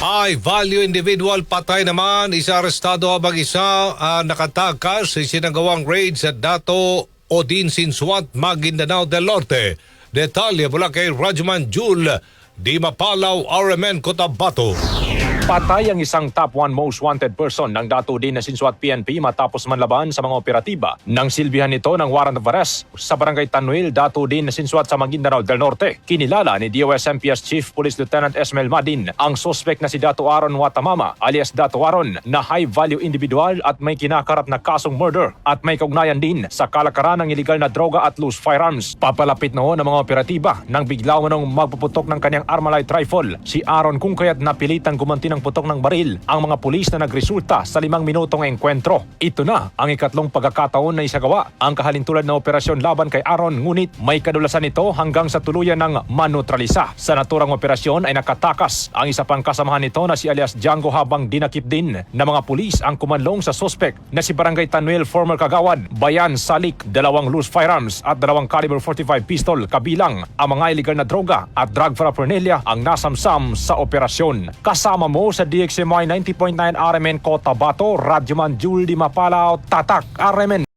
High value individual patay naman, isa arestado habang isa ah, nakatakas sa sinagawang raid sa Dato Odin Sinsuat, Maguindanao del Norte. Detalye mula kay Rajman Jul, Di Mapalaw, RMN Cotabato. Patay ang isang top 1 most wanted person ng dato din na sinsuat PNP matapos manlaban sa mga operatiba. Nang silbihan nito ng warrant of arrest sa barangay Tanuil, dato din na sinsuat sa Maguindanao del Norte. Kinilala ni DOS-MPS Chief Police Lieutenant Esmel Madin ang suspect na si Dato Aaron Watamama alias Dato Aaron na high-value individual at may kinakarap na kasong murder at may kaugnayan din sa kalakaran ng iligal na droga at loose firearms. Papalapit noon ng mga operatiba nang bigla manong magpuputok ng kanyang Armalite rifle. Si Aaron kung kaya't napilitang gumanti ng putok ng baril ang mga pulis na nagresulta sa limang minutong engkwentro. Ito na ang ikatlong pagkakataon na isagawa ang kahalintulad na operasyon laban kay Aaron ngunit may kadulasan ito hanggang sa tuluyan ng manutralisa. Sa naturang operasyon ay nakatakas ang isa pang kasamahan nito na si alias Django habang dinakip din ng mga pulis ang kumanlong sa suspect na si Barangay Tanuel former kagawad Bayan Salik, dalawang loose firearms at dalawang caliber 45 pistol kabilang ang mga illegal na droga at drug paraphernalia ang nasamsam sa operasyon. Kasama mo sa DXMY 90.9 RMN Cotabato, Radyoman Jul Di Mapalao, Tatak RMN.